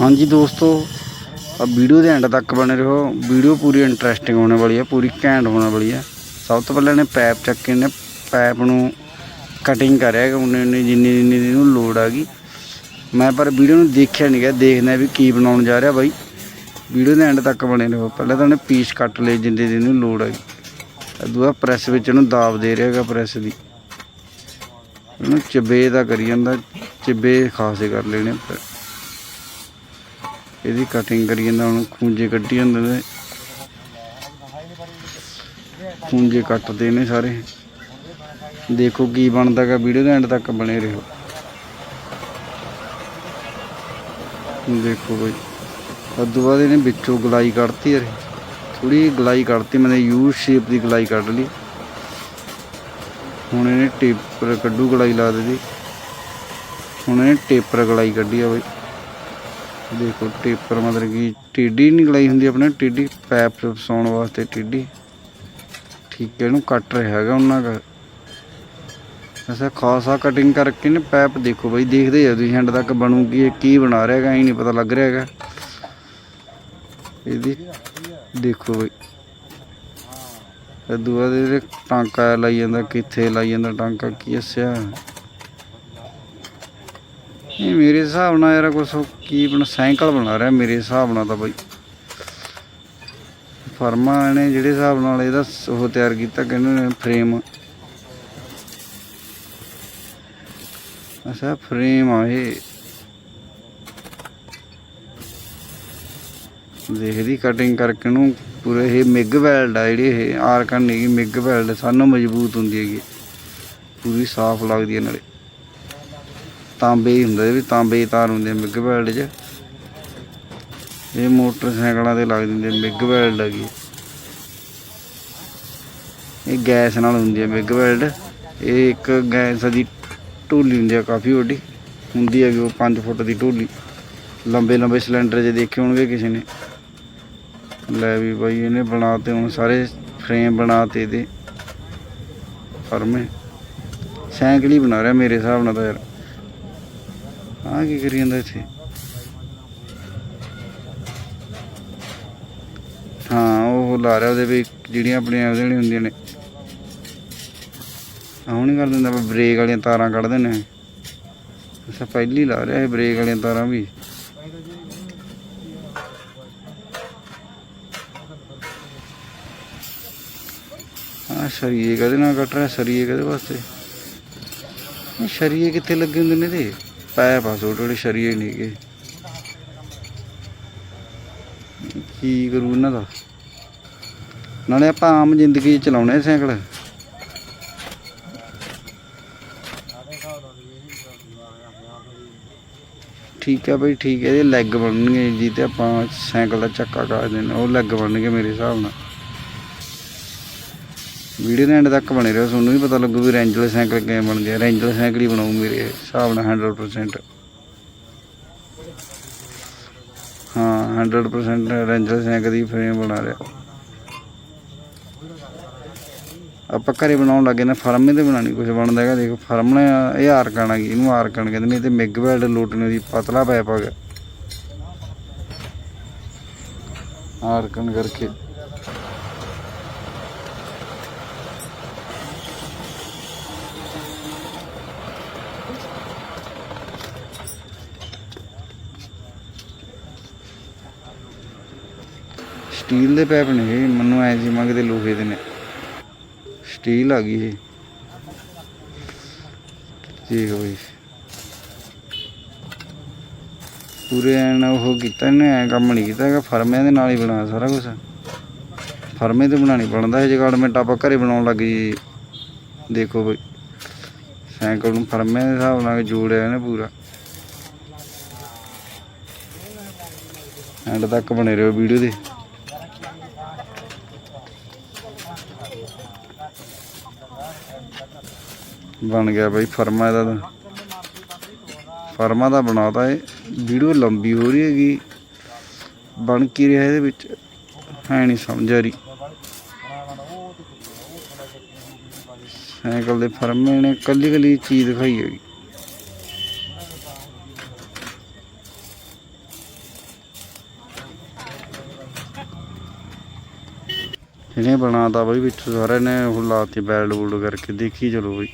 ਹਾਂਜੀ ਦੋਸਤੋ ਆ ਵੀਡੀਓ ਦੇ ਐਂਡ ਤੱਕ ਬਣੇ ਰਹੋ। ਵੀਡੀਓ ਪੂਰੀ ਇੰਟਰਸਟਿੰਗ ਹੋਣੇ ਵਾਲੀ ਹੈ ਪੂਰੀ ਘੈਂਟ ਹੋਣ ਵਾਲੀ ਹੈ ਸਭ ਤੋਂ ਪਹਿਲਾਂ ਇਹਨੇ ਪੈਪ ਚੱਕੇ ਨੇ ਪੈਪ ਨੂੰ ਕਟਿੰਗ ਕਰਿਆ ਕਿ ਉਹਨੇ ਜਿੰਨੀ ਜਿੰਨੀ ਦੀ ਇਹਨੂੰ ਲੋੜ ਆ ਗਈ। ਮੈਂ ਪਰ ਵੀਡੀਓ ਨੂੰ ਦੇਖਿਆ ਨਹੀਂ ਗਿਆ ਦੇਖਣਾ ਵੀ ਕੀ ਬਣਾਉਣ ਜਾ ਰਿਹਾ ਬਾਈ। ਵੀਡੀਓ ਦੇ ਐਂਡ ਤੱਕ ਬਣੇ ਰਹੋ। ਪਹਿਲਾਂ ਤਾਂ ਉਹਨੇ ਪੀਸ ਕੱਟ ਲਏ ਜਿੰਨੇ ਦੀ ਇਹਨੂੰ ਲੋੜ ਆ ਗਈ। ਦੂਆ ਪ੍ਰੈਸ ਵਿੱਚ ਇਹਨੂੰ ਦਾਬ ਦੇ ਰਿਹਾ ਹੈਗਾ ਪ੍ਰੈਸ ਦੀ। ਇਹਨੂੰ ਚਿੱਬੇ ਦਾ ਕਰੀ ਜਾਂਦਾ, ਚਿੱਬੇ ਖਾਸੇ ਕਰ ਲੈਣੇ ਪਰ ਇਹਦੀ ਕਟਿੰਗ ਕਰੀ ਜਾਂਦਾ, ਹੁਣ ਖੂੰਜੇ ਕੱਢੀ ਜਾਂਦੇ ਨੇ। ਖੂੰਜੇ ਕੱਟਦੇ ਨੇ ਸਾਰੇ। ਦੇਖੋ ਕੀ ਬਣਦਾ ਹੈਗਾ ਵੀਡੀਓ ਦੇ ਐਂਡ ਤੱਕ ਬਣੇ ਰਹੋ। ਦੇਖੋ ਬਈ ਉਦੋਂ ਬਾਅਦ ਇਹਨੇ ਵਿੱਚੋਂ ਗਲਾਈ ਕੱਢਤੀ ਯਾਰ। ਥੋੜੀ ਗਲਾਈ ਕੱਢਤੀ, ਮੈਨੇ ਯੂ ਸ਼ੇਪ ਦੀ ਗਲਾਈ ਕੱਢ ਲਈ। ਹੁਣ ਇਹਨੇ ਟੇਪਰ ਕੱਢੂ ਗਲਾਈ ਲਾ ਦਿੱਤੀ। ਹੁਣ ਇਹਨੇ ਟੇਪਰ ਗਲਾਈ ਕੱਢੀ ਆ ਬਈ। ਦੇਖੋ ਟੇਪਰ ਮਤਲਬ ਕਿ ਟੇਢੀ ਨਹੀਂ ਗਲਾਈ ਹੁੰਦੀ ਆਪਣੇ ਟੇਢੀ ਪੈਪ ਫਸਾਉਣ ਵਾਸਤੇ ਟੇਢੀ ਠੀਕ ਹੈ, ਇਹਨੂੰ ਕੱਟ ਰਿਹਾ ਹੈਗਾ ਉਹਨਾਂ ਦਾ। ਐਸਾ ਖਾਸਾ ਕਟਿੰਗ ਕਰਕੇ ਨੇ ਪੈਪ ਦੇਖੋ ਬਈ, ਦੇਖਦੇ ਆ ਤੁਸੀਂ ਐਂਡ ਤੱਕ ਬਣੂਗੀ ਇਹ ਕੀ ਬਣਾ ਰਿਹਾ ਹੈਗਾ, ਇਹ ਨਹੀਂ ਪਤਾ ਲੱਗ ਰਿਹਾ ਹੈਗਾ। ਇਹਦੀ ਦੇਖੋ ਬਈ। ਦੂਆ ਬਾਅਦ ਟਾਂਕਾ ਲਾਈ ਜਾਂਦਾ, ਕਿੱਥੇ ਲਾਈ ਜਾਂਦਾ ਟਾਂਕਾ, ਕੀ ਅਸਿਆ ਇਹ ਮੇਰੇ ਹਿਸਾਬ ਨਾਲ ਯਾਰ ਕੁਛ ਕੀ ਬਣਾ ਸਾਈਕਲ ਬਣਾ ਰਿਹਾ ਮੇਰੇ ਹਿਸਾਬ ਨਾਲ ਤਾਂ ਬਈ। ਫਰਮਾ ਨੇ ਜਿਹੜੇ ਹਿਸਾਬ ਨਾਲ ਇਹਦਾ ਉਹ ਤਿਆਰ ਕੀਤਾ, ਕਹਿੰਦੇ ਨੇ ਫਰੇਮ ਅੱਛਾ ਫਰੇਮ ਆ ਇਹ। ਦੇਖਦੀ ਕਟਿੰਗ ਕਰਕੇ ਨੂੰ ਪੂਰੇ ਇਹ ਮਿਗ ਵੈਲਡ ਆ ਜਿਹੜੀ ਇਹ ਆਰਕਨ ਨਹੀਂ ਮਿਗ ਵੈਲਡ ਸਾਨੂੰ ਮਜ਼ਬੂਤ ਹੁੰਦੀ ਹੈਗੀ। ਪੂਰੀ ਸਾਫ਼ ਲੱਗਦੀ ਹੈ ਨਾਲੇ। ਤਾਂਬੇ ਹੀ ਹੁੰਦਾ ਵੀ ਤਾਂਬੇ ਦੀ ਤਾਰ ਹੁੰਦੀ ਹੈ ਮਿਗ ਵੈਲਡ 'ਚ। ਇਹ ਮੋਟਰਸਾਈਕਲਾਂ ਤੇ ਲੱਗ ਦਿੰਦੇ ਮਿਗ ਵੈਲਡ ਹੈਗੀ। ਇਹ ਗੈਸ ਨਾਲ ਹੁੰਦੀ ਹੈ ਮਿਗ ਵੈਲਡ ਇਹ ਇੱਕ ਗੈਸ ਦੀ ਢੋਲੀ ਹੁੰਦੀ ਹੈ ਕਾਫੀ ਵੱਡੀ। ਹੁੰਦੀ ਹੈਗੀ ਉਹ 5 ਫੁੱਟ ਦੀ ਢੋਲੀ। ਲੰਬੇ ਲੰਬੇ ਸਿਲੰਡਰ ਜੇ ਦੇਖੇ ਹੋਣਗੇ ਕਿਸੇ ਨੇ। ਲੈ ਵੀ ਬਾਈ, ਇਹਨੇ ਬਣਾਤੇ ਹੁਣ ਸਾਰੇ ਫਰੇਮ ਬਣਾਤੇ ਇਹਦੇ। ਫਰਮੇ ਸਾਈਕਲ ਹੀ ਬਣਾ ਰਿਹਾ ਮੇਰੇ ਹਿਸਾਬ ਨਾਲ ਤਾਂ ਯਾਰ। ਆਹ ਕੀ ਕਰੀ ਜਾਂਦਾ ਇੱਥੇ? ਹਾਂ, ਉਹ ਲਾ ਰਿਹਾ ਉਹਦੇ ਵੀ ਜਿਹੜੀਆਂ ਆਪਣੀਆਂ ਉਹਦੇ ਵਾਲੀਆਂ ਹੁੰਦੀਆਂ ਨੇ। ਆਹ ਹੁਣ ਕਰ ਦਿੰਦਾ ਵਾ ਬ੍ਰੇਕ ਵਾਲੀਆਂ ਤਾਰਾਂ ਕੱਢਦੇ ਨੇ ਅੱਛਾ, ਪਹਿਲੀ ਲਾ ਰਿਹਾ ਇਹ ਬ੍ਰੇਕ ਵਾਲੀਆਂ ਤਾਰਾਂ ਵੀ। ਆ ਸ਼ਰੀਏ ਕਦੇ ਨਾਲ ਕੱਟ ਰਿਹਾ? ਸ਼ਰੀਏ ਕਦੇ ਵਾਸਤੇ? ਇਹ ਸ਼ਰੀਏ ਕਿੱਥੇ ਲੱਗੇ ਹੁੰਦੇ ਨੇ ਇਹਦੇ? ਪੈਪ ਆ ਛੋਟੇ ਛੋਟੇ ਸ਼ਰੀਏ ਨਹੀਂ ਕੀ ਕਰੂ ਇਹਨਾਂ ਦਾ? ਨਾਲੇ ਆਪਾਂ ਆਮ ਜ਼ਿੰਦਗੀ 'ਚ ਚਲਾਉਣੇ ਸਾਈਕਲ। ਠੀਕ ਆ ਬਈ, ਠੀਕ ਹੈ ਇਹਦੇ ਲੈਗ ਬਣਨਗੇ ਜੀ, ਤੇ ਆਪਾਂ ਸਾਈਕਲ ਦਾ ਚੱਕਾ ਕਰ ਦੇਣਾ ਉਹ ਲੈਗ ਬਣਨਗੇ ਮੇਰੇ ਹਿਸਾਬ ਨਾਲ। ਵੀਡੀਓ ਦੇ ਐਂਡ ਤੱਕ ਬਣੇ ਰਹੋ, ਤੁਹਾਨੂੰ ਵੀ ਪਤਾ ਲੱਗੂ ਵੀ ਰੈਂਜਲ ਸਾਈਕਲ ਕਿਵੇਂ ਬਣਦੇ ਆ ਰੈਂਜਲ ਸਾਈਕਲ ਹੀ ਬਣਾਉ ਮੇਰੇ ਹਿਸਾਬ ਨਾਲ 100% ਹਾਂ 100% ਰੈਂਜਲ ਸਾਈਕਲ ਦੀ ਫਰੇਮ ਬਣਾ ਰਿਹਾ। ਆਪਾਂ ਘਰੇ ਬਣਾਉਣ ਲੱਗੇ ਨੇ, ਫਰਮੇ ਤੇ ਬਣਾਣੀ ਕੁਝ ਬਣਦਾ ਹੈਗਾ। ਦੇਖੋ, ਫਰਮ ਨੇ ਇਹ ਆਰਕਣ ਆ ਗਈ ਇਹਨੂੰ ਆਰਕਣ ਕਹਿੰਦੇ ਨੇ ਤੇ ਮਿਗ ਵੈਲਡ ਲੋਟਣੇ ਦੀ ਪਤਲਾ ਪਾਇਪ ਆ ਗਿਆ ਆਰਕਣ ਕਰਕੇ। ਸਟੀਲ ਦੇ ਪੈਪ ਨੇ ਇਹ, ਮੈਨੂੰ ਐ ਜੀ ਮੰਗਦੇ ਲੋਹੇ ਦੇ ਨੇ। ਸਟੀਲ ਆ ਗਈ ਇਹ। ਠੀਕ ਹੋਈ ਪੂਰੇ ਐਨ ਉਹ ਕੀਤਾ ਇਹਨੇ, ਐ ਕੰਮ ਨਹੀਂ ਕੀਤਾ ਹੈਗਾ। ਫਰਮਿਆਂ ਦੇ ਨਾਲ ਹੀ ਬਣਾਇਆ ਸਾਰਾ ਕੁਝ ਫਰਮੇ ਤੇ ਬਣਾਣੀ ਬਣਦਾ ਇਹ ਜਗਾੜਮੈਂਟ ਆਪਾਂ ਘਰੇ ਬਣਾਉਣ ਲੱਗ ਜੀ ਦੇਖੋ ਬਈ। ਸਾਈਕਲ ਨੂੰ ਫਰਮੇ ਦੇ ਹਿਸਾਬ ਨਾਲ ਜੋੜਿਆ ਇਹਨੇ ਪੂਰਾ। ਐਂਡ ਤੱਕ ਬਣੇ ਰਹੋ ਵੀਡੀਓ ਦੇ। ਬਣ ਗਿਆ ਬਾਈ, ਫਰਮਾ ਇਹਦਾ ਫਰਮਾ ਦਾ ਬਣਾਤਾ ਇਹ। ਵੀਡੀਓ ਲੰਬੀ ਹੋ ਰਹੀ ਹੈਗੀ। ਬਣ ਕੀ ਰਿਹਾ ਇਹਦੇ ਵਿੱਚ? ਹੈ ਨਹੀਂ ਸਮਝ ਆ ਰਹੀ। ਸਾਈਕਲ ਦੇ ਫਰਮੇ ਨੇ ਕੱਲੀ ਕੱਲੀ ਚੀਜ਼ ਦਿਖਾਈ ਹੈਗੀ। ਇਹਨੇ ਬਣਾਤਾ ਬਈ ਵਿੱਚ ਸਾਰੇ ਨੇ ਉਹ ਲਾਤੀ ਬੈਲਡ ਬੂਲਡ ਕਰਕੇ। ਦੇਖੀ ਚਲੋ ਬਈ।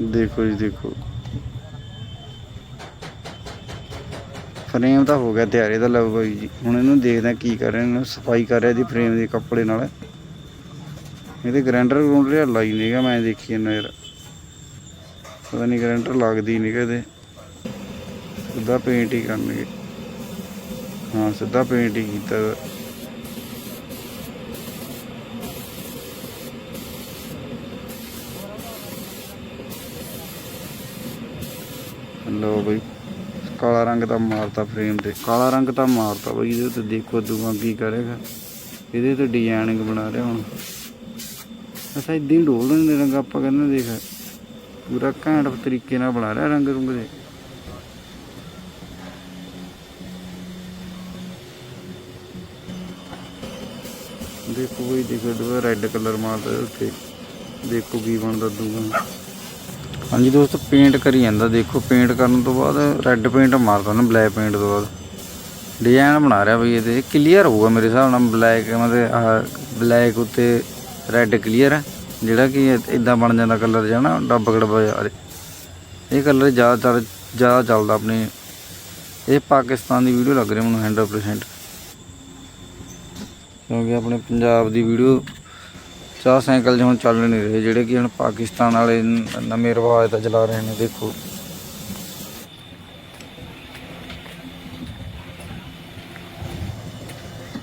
ਦੇਖੋ ਜੀ, ਦੇਖੋ। ਫਰੇਮ ਤਾਂ ਹੋ ਗਿਆ ਤਿਆਰ ਇਹਦਾ ਲਓ ਜੀ। ਹੁਣ ਇਹਨੂੰ ਦੇਖਦੇ ਕੀ ਕਰ ਰਹੇ ਨੇ ਸਫ਼ਾਈ ਕਰ ਰਿਹਾ ਦੀ ਫਰੇਮ ਦੇ ਕੱਪੜੇ ਨਾਲ। ਇਹਦੇ ਗ੍ਰੈਂਡਰ ਗਰੂੰਡਰ ਲਾਈ ਨਹੀਂਗਾ ਮੈਂ ਦੇਖੀ ਇਹਨਾਂ ਯਾਰ। ਪਤਾ ਨਹੀਂ ਗ੍ਰੈਂਡਰ ਲੱਗਦੀ ਨਹੀਂ ਕਦੇ ਸਿੱਧਾ ਪੇਂਟ ਹੀ ਕਰਨਗੇ। ਹਾਂ, ਸਿੱਧਾ ਪੇਂਟ ਹੀ ਕੀਤਾ ਲਓ ਬਈ। ਕਾਲਾ ਰੰਗ ਤਾਂ ਮਾਰਤਾ ਫਰੇਮ ਤੇ। ਕਾਲਾ ਰੰਗ ਤਾਂ ਮਾਰਤਾ ਬਈ, ਇਹਦੇ ਤੇ ਦੇਖੋ ਦੂਆ ਕੀ ਕਰੇਗਾ। ਇਹਦੇ ਤੇ ਡਿਜ਼ਾਈਨਿੰਗ ਬਣਾ ਰਿਹਾ ਹੁਣ। ਅਸਾਂ ਇਦਾਂ ਹੀ ਡੋਲ ਦਿੰਦੇ ਰੰਗ, ਆਪਾਂ ਕਹਿੰਦੇ ਦੇਖ। ਪੂਰਾ ਘੈਂਟ ਤਰੀਕੇ ਨਾਲ ਬਣਾ ਰਿਹਾ ਰੰਗ ਰੁੰਗ ਦੇ। ਦੇਖੋ ਬਈ, ਦੇਖੋ ਦੂਆ ਰੈੱਡ ਕਲਰ ਮਾਰਦਾ ਇਹਦੇ ਉੱਤੇ ਦੇਖੋ ਕੀ ਬਣਦਾ ਦੂਗਾ ਹਾਂਜੀ ਦੋਸਤੋ ਪੇਂਟ ਕਰੀ ਜਾਂਦਾ, ਦੇਖੋ ਪੇਂਟ ਕਰਨ ਤੋਂ ਬਾਅਦ ਰੈੱਡ ਪੇਂਟ ਮਾਰਦਾ ਨਾ ਬਲੈਕ ਪੇਂਟ ਤੋਂ ਬਾਅਦ। ਡਿਜ਼ਾਈਨ ਬਣਾ ਰਿਹਾ ਬਈ ਇਹਦੇ ਕਲੀਅਰ ਹੋਊਗਾ ਮੇਰੇ ਹਿਸਾਬ ਨਾਲ ਬਲੈਕ ਮਤਲਬ ਆਹ ਬਲੈਕ ਉੱਤੇ ਰੈੱਡ ਕਲੀਅਰ ਹੈ। ਜਿਹੜਾ ਕਿ ਇਦਾਂ ਬਣ ਜਾਂਦਾ ਕਲਰ ਜਿਹਾ ਨਾ, ਡੱਬ ਗੜਬਾ ਜਿਹਾ ਇਹ ਕਲਰ ਜ਼ਿਆਦਾਤਰ, ਜ਼ਿਆਦਾ ਚੱਲਦਾ ਆਪਣੇ, ਇਹ ਪਾਕਿਸਤਾਨ ਦੀ ਵੀਡੀਓ ਲੱਗ ਰਹੀ ਮੈਨੂੰ 100% ਕਿਉਂਕਿ ਆਪਣੇ ਪੰਜਾਬ ਦੀ ਵੀਡੀਓ ਚਾਹ ਸਾਈਕਲ ਜਿਹਾ ਹੁਣ ਚੱਲ ਨਹੀਂ ਰਹੇ, ਜਿਹੜੇ ਕਿ ਹੁਣ ਪਾਕਿਸਤਾਨ ਵਾਲੇ ਨਵੇਂ ਰਿਵਾਜ ਤਾਂ ਚਲਾ ਰਹੇ ਨੇ, ਦੇਖੋ।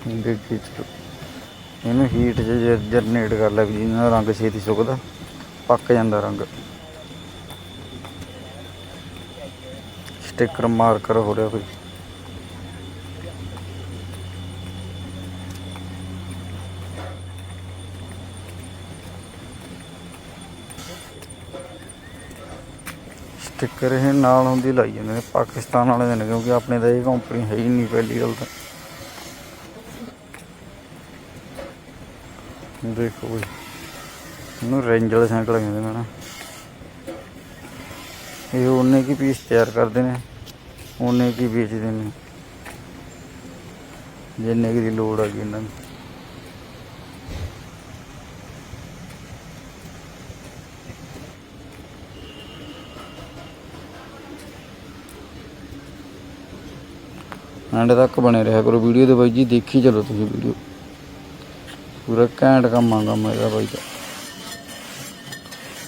ਦੇਖੀ ਇਹਨੂੰ ਹੀਟ ਚ ਜਰਨੇਟ ਕਰ ਲੈ ਵੀ ਜਿਹਦੇ ਨਾਲ ਰੰਗ ਛੇਤੀ ਸੁੱਕਦਾ, ਪੱਕ ਜਾਂਦਾ ਰੰਗ। ਸਟicker ਮਾਰਕਰ ਹੋ ਰਿਹਾ ਕੋਈ। ਸਟicker ਇਹ ਨਾਲ ਹੁੰਦੀ ਲਾਈ ਜਾਂਦੇ ਨੇ, ਪਾਕਿਸਤਾਨ ਵਾਲੇ ਦੇ ਨੇ, ਕਿਉਂਕਿ ਆਪਣੇ ਤਾਂ ਇਹ ਕੰਪਨੀ ਹੈ ਹੀ ਨਹੀਂ ਪਹਿਲੀ ਗੱਲ ਤਾਂ। ਦੇਖੋ ਬਈ, ਇਹਨੂੰ ਰੇਂਜ ਵਾਲੇ ਸਾਈਕਲ ਕਹਿੰਦੇ ਨੇ ਨਾ। ਇਹ ਉਹਨੇ ਕੀ ਪੀਸ ਤਿਆਰ ਕਰਦੇ ਨੇ, ਉਹਨੇ ਕੀ ਵੇਚਦੇ ਨੇ। ਜਿੰਨੇ ਕੁ ਦੀ ਲੋੜ ਆ ਗਈ ਇਹਨਾਂ ਨੂੰ ਐਂਡ ਤੱਕ ਬਣੇ ਰਿਹਾ ਕਰੋ। ਵੀਡੀਓ ਦੇ ਬਾਈ ਜੀ ਦੇਖੀ ਚਲੋ ਤੁਸੀਂ ਵੀਡੀਓ। ਪੂਰਾ ਘੈਂਟ ਕੰਮ ਆ ਕੰਮ ਬਾਈ ਦਾ।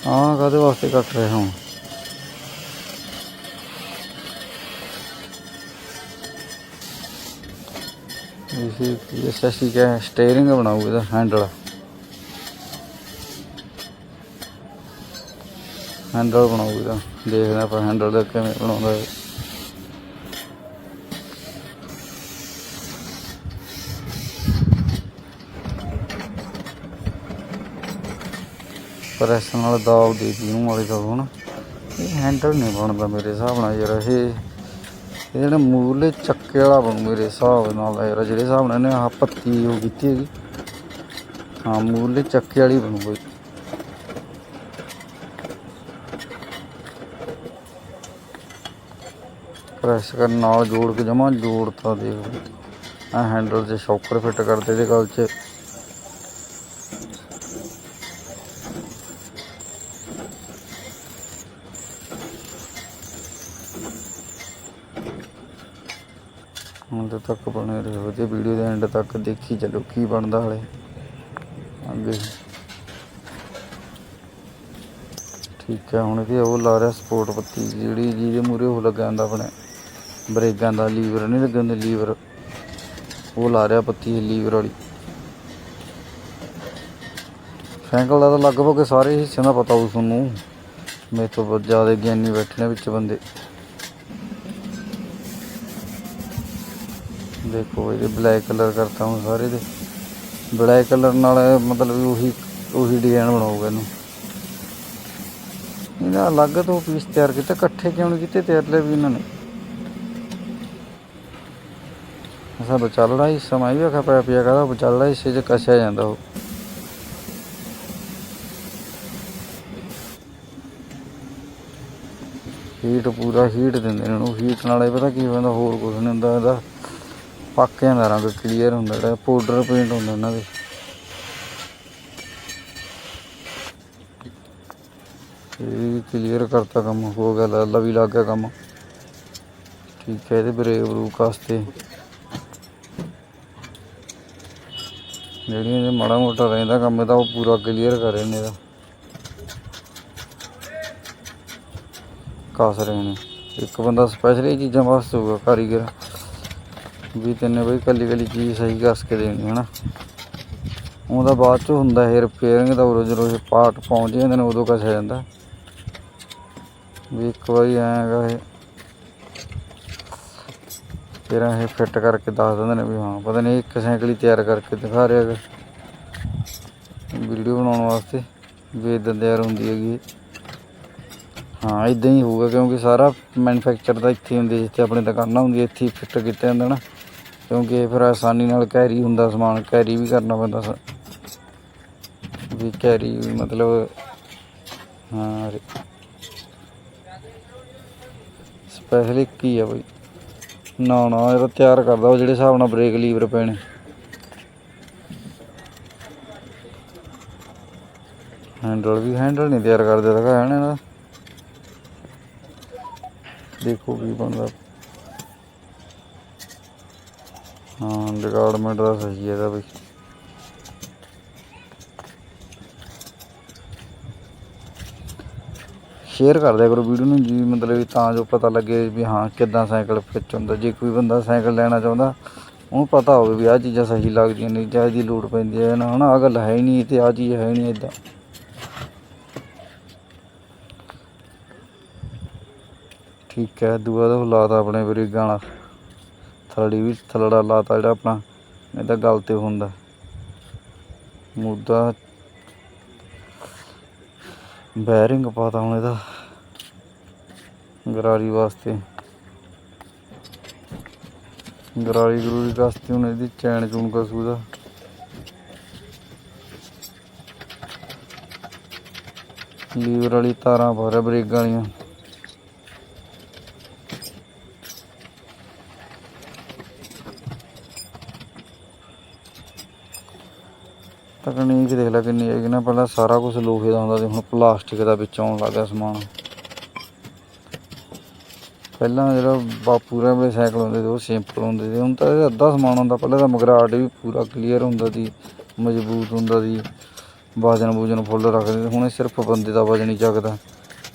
ਆਹ ਕਾਹਦੇ ਵਾਸਤੇ ਕੱਟ ਰਿਹਾ ਹਾਂ ਇਸੇ ਇਹ ਸੈਸੀ ਕਾ ਬਣਾਉ ਇਹਦਾ ਹੈਂਡਲ ਹੈਂਡਲ ਬਣਾਉ ਇਹਦਾ। ਦੇਖਦੇ ਆਪਾਂ ਹੈਂਡਲ ਦਾ ਕਿਵੇਂ ਬਣਾਉਂਦਾ ਹੈ ਪ੍ਰੈਸ ਨਾਲ ਦਾਬ ਦੇ ਦੀ ਨੂੰ ਵਾਲੇ ਦਾ ਹੁਣ। ਇਹ ਹੈਂਡਲ ਨਹੀਂ ਬਣਦਾ ਮੇਰੇ ਹਿਸਾਬ ਨਾਲ ਯਾਰ ਇਹ। ਇਹ ਜਿਹੜਾ ਮੂਰਲੇ ਚੱਕੇ ਵਾਲਾ ਬਣੂ ਮੇਰੇ ਹਿਸਾਬ ਨਾਲ ਯਾਰ, ਜਿਹੜੇ ਹਿਸਾਬ ਨਾਲ ਇਹਨੇ ਆਹ ਪੱਤੀ ਉਹ ਕੀਤੀ ਹੈਗੀ। ਹਾਂ ਮੂਲੇ ਚੱਕੇ ਵਾਲੀ ਬਣੂ ਕੋਈ ਪ੍ਰੈਸ ਕਰਨ ਨਾਲ ਜੋੜ ਕੇ ਜਮਾ ਜੋੜਤਾ ਦੇਖ। ਆ ਹੈਂਡਲ 'ਚ ਸ਼ੌਕਰ ਫਿੱਟ ਕਰਦੇ ਇਹਦੇ ਗੱਲ 'ਚ। ਹੁਣ ਤੱਕ ਬਣੇ ਰਹੋ ਤੇ ਵੀਡੀਓ ਦੇ ਐਂਡ ਤੱਕ ਦੇਖੀ ਚੱਲੋ, ਕੀ ਬਣਦਾ ਹਲੇ? ਅੱਗੇ। ਠੀਕ ਹੈ, ਹੁਣ ਇਹਦੇ ਉਹ ਲਾ ਰਿਹਾ ਸਪੋਰਟ ਪੱਤੀ। ਜਿਹੜੀ ਜਿਹਦੇ ਮੂਰੇ ਉਹ ਲੱਗਾ ਹੁੰਦਾ ਆਪਣੇ। ਬ੍ਰੇਕਾਂ ਦਾ ਲੀਵਰ, ਨਹੀਂ ਲੱਗੇ ਹੁੰਦੇ ਲੀਵਰ। ਉਹ ਲਾ ਰਿਹਾ ਪੱਤੀ ਲੀਵਰ ਵਾਲੀ। ਸਾਈਕਲ ਦਾ ਤਾਂ ਲਗਭਗ ਸਾਰੇ ਹਿੱਸਿਆਂ ਦਾ ਪਤਾ ਹੋਊ ਤੁਹਾਨੂੰ। ਮੇਰੇ ਤੋਂ ਜ਼ਿਆਦਾ ਗਿਆਨੀ ਬੈਠੇ ਨੇ ਵਿੱਚ ਬੰਦੇ। ਦੇਖੋ ਇਹਦੇ ਬਲੈਕ ਕਲਰ ਕਰਤਾ ਹੁਣ ਸਾਰੇ ਦੇ। ਬਲੈਕ ਕਲਰ ਨਾਲ ਮਤਲਬ ਵੀ ਉਹੀ ਉਹੀ ਡਿਜ਼ਾਈਨ ਬਣਾਉਗਾ ਇਹਨੂੰ। ਇਹਦਾ ਅਲੱਗ ਤੋਂ ਪੀਸ ਤਿਆਰ ਕੀਤਾ, ਇਕੱਠੇ ਕਿਉਂ ਨਹੀਂ ਕੀਤੇ ਤਿਆਰ ਲੈ ਵੀ ਇਹਨਾਂ ਨੇ। ਅਸਾਂ ਬਚਾਲੜਾ ਹਿੱਸਾ ਮੈਂ ਵੀ ਆਖਿਆ ਪਿਆ ਪਿਆ ਕਹਦਾ ਬਚਾਲੜਾ ਹਿੱਸੇ 'ਚ ਕਸਿਆ ਜਾਂਦਾ ਉਹ। ਹੀਟ ਪੂਰਾ ਹੀਟ ਦਿੰਦੇ ਨੇ ਉਹਨੂੰ ਹੀਟ ਨਾਲ ਪਤਾ ਕੀ ਹੋ ਹੋਰ ਕੁਝ ਨਹੀਂ ਹੁੰਦਾ ਇਹਦਾ। ਪੱਕ ਜਾਂਦਾ ਰੰਗ ਕਲੀਅਰ ਹੁੰਦਾ, ਜਿਹੜਾ ਪਾਊਡਰ ਪੇਂਟ ਹੁੰਦਾ ਇਹਨਾਂ ਦੇ। ਇਹ ਕਲੀਅਰ ਕਰਤਾ ਕੰਮ, ਹੋ ਗਿਆ ਲਾਲਾ ਵੀ ਲੱਗ ਗਿਆ ਕੰਮ। ਠੀਕ ਹੈ, ਇਹਦੇ ਬ੍ਰੇਕ ਬਰੂਕ ਵਾਸਤੇ। ਜਿਹੜੀਆਂ ਜੇ ਮਾੜਾ ਮੋਟਾ ਰਹਿੰਦਾ ਕੰਮ, ਇਹਦਾ ਉਹ ਪੂਰਾ ਕਲੀਅਰ ਕਰ ਰਹੇ ਨੇ ਇਹਦਾ। ਕਾਸ ਰਹੇ ਨੇ। ਇੱਕ ਬੰਦਾ ਸਪੈਸ਼ਲ ਇਹ ਚੀਜ਼ਾਂ ਵਾਸਤੇ ਹੋਊਗਾ, ਕਾਰੀਗਰ। ਵੀ ਤੈਨੇ ਬਈ ਕੱਲੀ ਕੱਲੀ ਚੀਜ਼ ਸਹੀ ਕੱਸ ਕੇ ਦੇਣੀ ਹੈ ਨਾ ਉਹਦਾ ਬਾਅਦ ਚ ਹੁੰਦਾ ਹੈ ਰਿਪੇਅਰਿੰਗ ਦਾ, ਉਰੋ ਜਦੋਂ ਇਹ ਪਾਰਟ ਪਹੁੰਚ ਜਾਂਦੇ ਨੇ, ਉਦੋਂ ਕੱਸਿਆ ਜਾਂਦਾ। ਵੀ ਇੱਕ ਵਾਰੀ ਐਂ ਹੈਗਾ ਇਹ। ਫਿਰ ਇਹ ਫਿੱਟ ਕਰਕੇ ਦੱਸ ਦਿੰਦੇ ਨੇ ਵੀ ਹਾਂ, ਪਤਾ ਨਹੀਂ ਇੱਕ ਸਾਈਕਲ ਹੀ ਤਿਆਰ ਕਰਕੇ ਦਿਖਾ ਰਿਹਾ ਹੈਗਾ। ਵੀਡੀਓ ਬਣਾਉਣ ਵਾਸਤੇ, ਵੀ ਇਦਾਂ ਤਿਆਰ ਹੁੰਦੀ ਹੈਗੀ ਇਹ। ਹਾਂ ਇਦਾਂ ਹੀ ਹੋਊਗਾ, ਕਿਉਂਕਿ ਸਾਰਾ ਮੈਨੂਫੈਕਚਰ ਦਾ ਇੱਥੇ ਹੀ ਹੁੰਦੀ, ਜਿੱਥੇ ਆਪਣੀ ਦੁਕਾਨਾਂ ਹੁੰਦੀਆਂ, ਇੱਥੇ ਹੀ ਫਿੱਟ ਕੀਤਾ ਜਾਂਦਾ ਨਾ। ਕਿਉਂਕਿ ਫਿਰ ਆਸਾਨੀ ਨਾਲ ਕੈਰੀ ਹੁੰਦਾ ਸਮਾਨ ਕੈਰੀ ਵੀ ਕਰਨਾ ਪੈਂਦਾ ਵੀ ਕੈਰੀ ਮਤਲਬ, ਹਾਂ ਸਪੈਸ਼ਲ ਇੱਕ ਹੀ ਆ ਬਈ। ਨਾ ਨਾ, ਇਹ ਤਾਂ ਤਿਆਰ ਕਰਦਾ ਉਹ ਜਿਹੜੇ ਹਿਸਾਬ ਨਾਲ ਬ੍ਰੇਕ ਲੀਵਰ ਪੈਣੇ ਹੈਂਡਲ ਵੀ ਹੈਂਡਲ ਨਹੀਂ ਤਿਆਰ ਕਰਦੇ ਤਾਂ ਹੈ ਨਾ ਇਹਦਾ। ਦੇਖੋ ਕੀ ਬਣਦਾ। ਰਿਕਾਰਡਮੈਂਟ ਦਾ ਸਹੀ ਹੈ ਇਹਦਾ ਬਈ ਸ਼ੇਅਰ ਕਰ ਦਿਆ ਕਰੋ ਵੀਡੀਓ ਨੂੰ ਜੀ, ਮਤਲਬ ਤਾਂ ਜੋ ਪਤਾ ਲੱਗੇ ਵੀ ਹਾਂ ਕਿੱਦਾਂ ਸਾਈਕਲ ਫਿੱਟ ਹੁੰਦਾ। ਜੇ ਕੋਈ ਬੰਦਾ ਸਾਈਕਲ ਲੈਣਾ ਚਾਹੁੰਦਾ, ਉਹਨੂੰ ਪਤਾ ਹੋਵੇ ਵੀ ਆਹ ਚੀਜ਼ਾਂ ਸਹੀ ਲੱਗਦੀਆਂ ਨਹੀਂ ਜਾਂ ਇਹਦੀ ਲੋੜ ਪੈਂਦੀ ਹੈ। ਨਾ, ਹਨਾ, ਆਹ ਗੱਲ ਹੈ ਹੀ ਨਹੀਂ ਤੇ ਆਹ ਚੀਜ਼ ਹੈ ਨਹੀਂ ਇਦਾਂ ਠੀਕ ਹੈ, ਦੂਆ ਦਾ ਲਾਤਾ ਆਪਣੇ ਵੀਰੇ ਗਾਣਾ। ਥੜੀ ਵੀ ਥਲੜਾ ਲਾਤਾ ਜਿਹੜਾ ਆਪਣਾ ਇਹਦਾ ਗਲ ਤੇ ਹੁੰਦਾ। ਮੁੱਦਾ ਬੈਰਿੰਗ ਪਾਤਾ ਹੁਣ ਇਹਦਾ, ਗਰਾਰੀ ਵਾਸਤੇ। ਗਰਾਰੀ ਗਰੂਰੀ ਵਾਸਤੇ ਹੁਣ ਇਹਦੀ ਚੈਨ ਚੂਨ ਕਸੂ ਦਾ ਲੀਵਰ ਵਾਲੀ ਤਾਰਾਂ ਪਾ ਰਿਹਾ ਬ੍ਰੇਕ ਵਾਲੀਆਂ। ਤਕਨੀਕ ਦੇਖ ਲੈ ਕਿੰਨੀ ਹੈਗੀ ਨਾ, ਪਹਿਲਾਂ ਸਾਰਾ ਕੁਝ ਲੋਹੇ ਦਾ ਹੁੰਦਾ ਸੀ, ਹੁਣ ਪਲਾਸਟਿਕ ਦਾ ਵਿੱਚ ਆਉਣ ਲੱਗਾ ਸਮਾਨ। ਪਹਿਲਾਂ ਜਿਹੜਾ ਬਾਪੂ ਰਾਂ ਵੇ ਸਾਈਕਲ ਹੁੰਦੇ ਸੀ, ਉਹ ਸਿੰਪਲ ਹੁੰਦੇ ਸੀ। ਹੁਣ ਤਾਂ ਇਹ ਅੱਧਾ ਸਮਾਨ ਹੁੰਦਾ, ਪਹਿਲਾਂ ਤਾਂ ਮਗਰਾਟ ਵੀ ਪੂਰਾ ਕਲੀਅਰ ਹੁੰਦਾ ਸੀ, ਮਜ਼ਬੂਤ ਹੁੰਦਾ ਸੀ। ਵਜਨ ਵੂਜਨ ਫੁੱਲ ਰੱਖਦੇ ਸੀ। ਹੁਣ ਇਹ ਸਿਰਫ ਬੰਦੇ ਦਾ ਵਜਨ ਹੀ ਚੱਕਦਾ।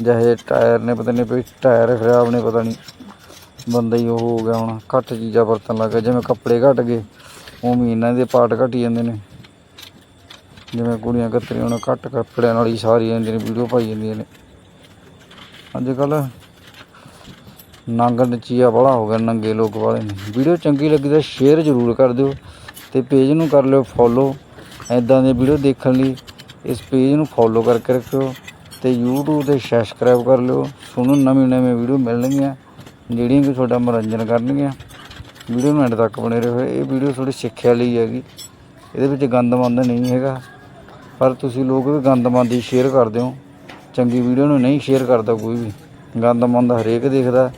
ਜਿਹੇ ਟਾਇਰ ਨੇ, ਪਤਾ ਨਹੀਂ ਕੋਈ ਟਾਇਰ ਖਰਾਬ ਨੇ, ਪਤਾ ਨਹੀਂ। ਬੰਦਾ ਹੀ ਉਹ ਹੋ ਗਿਆ ਹੁਣ। ਘੱਟ ਚੀਜ਼ਾਂ ਵਰਤਣ ਲੱਗ ਗਿਆ। ਜਿਵੇਂ ਕੱਪੜੇ ਘਟ ਗਏ, ਉਵੇਂ ਹੀ ਇਹਨਾਂ ਦੇ ਪਾਰਟ ਘਟੀ ਜਾਂਦੇ ਨੇ। ਜਿਵੇਂ ਕੁੜੀਆਂ ਕਤਰੀਆਂ ਉਹਨਾਂ ਕੱਟ ਕੱਪੜਿਆਂ ਨਾਲ ਹੀ ਸਾਰੀ ਜਾਂਦੀਆਂ ਨੇ ਵੀਡੀਓ ਪਾਈ ਜਾਂਦੀਆਂ ਨੇ। ਅੱਜ ਕੱਲ ਨੰਗ ਨਚੀਆ ਵਾਲਾ ਹੋ ਗਿਆ, ਨੰਗੇ ਲੋਕ ਵਾਲੇ ਨੇ। ਵੀਡੀਓ ਚੰਗੀ ਲੱਗੀ ਤਾਂ ਸ਼ੇਅਰ ਜ਼ਰੂਰ ਕਰ ਦਿਓ ਤੇ ਪੇਜ ਨੂੰ ਕਰ ਲਿਓ ਫੋਲੋ ਐਦਾਂ ਦੇ ਵੀਡੀਓ ਦੇਖਣ ਲਈ ਇਸ ਪੇਜ ਨੂੰ ਫੋਲੋ ਕਰਕੇ ਰੱਖਿਓ ਤੇ YouTube ਤੇ ਸਬਸਕ੍ਰਾਈਬ ਕਰ ਲਿਓ। ਤੁਹਾਨੂੰ ਨਵੀਂ ਨਵੀਂ ਵੀਡੀਓ ਮਿਲਣਗੀਆਂ, ਜਿਹੜੀਆਂ ਕਿ ਤੁਹਾਡਾ ਮਨੋਰੰਜਨ ਕਰਨਗੀਆਂ। ਵੀਡੀਓ ਨੂੰ ਐਂਡ ਤੱਕ ਬਣੇ ਰਹੋ। ਇਹ ਵੀਡੀਓ ਥੋੜੀ ਸਿੱਖਿਆ ਲਈ ਹੈਗੀ। ਇਹਦੇ ਵਿੱਚ ਗੰਦ ਮੰਦ ਨਹੀਂ ਹੈਗਾ। ਪਰ ਤੁਸੀਂ ਲੋਕ ਵੀ ਗੰਦਮੰਦ ਸ਼ੇਅਰ ਕਰਦੇ ਹੋ। ਚੰਗੀ ਵੀਡੀਓ ਨੂੰ ਨਹੀਂ ਸ਼ੇਅਰ ਕਰਦਾ ਕੋਈ ਵੀ। ਗੰਦਮੰਦ ਹਰੇਕ ਦੇਖਦਾ।